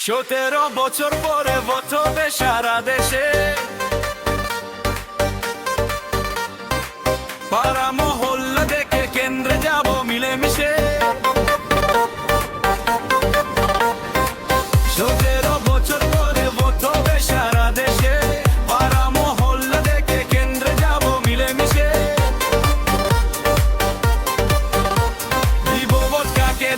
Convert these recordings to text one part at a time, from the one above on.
সতেরো বছর পরে বছরে সারা দেশে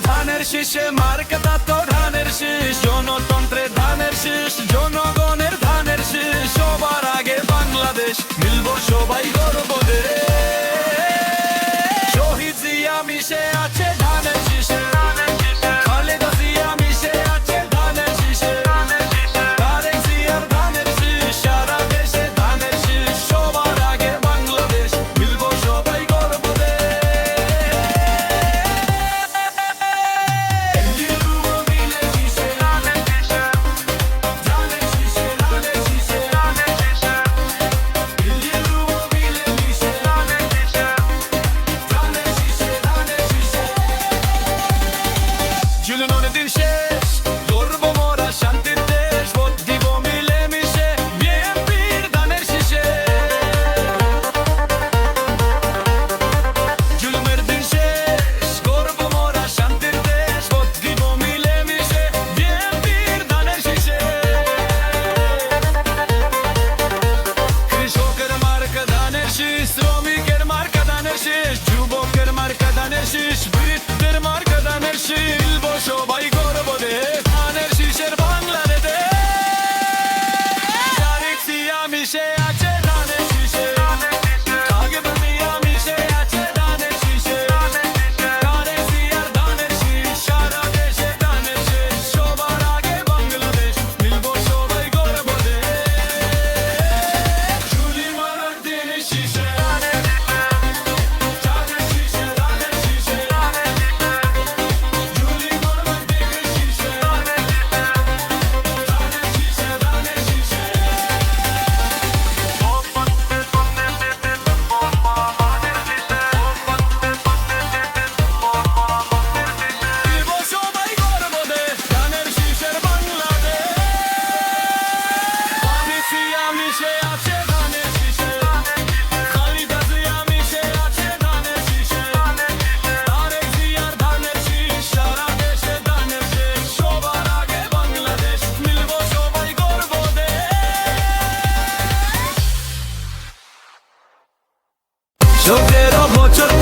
ধানের শীষে মার্কেতা তো ধানের শীষ জনতন্ত্রে ধানের শীষ জনগণ Gyllenåne din tjej Zorbo mora shantin desh Vot divo mile mishe Vjen bir daner shishe Gyllenåne din tjej Zorbo mora shantin desh Vot divo mile mishe Vjen bir daner shishe Krishoker marka daner shish Romik er marka daner shish Jubok er marka daner shish শোকের বছর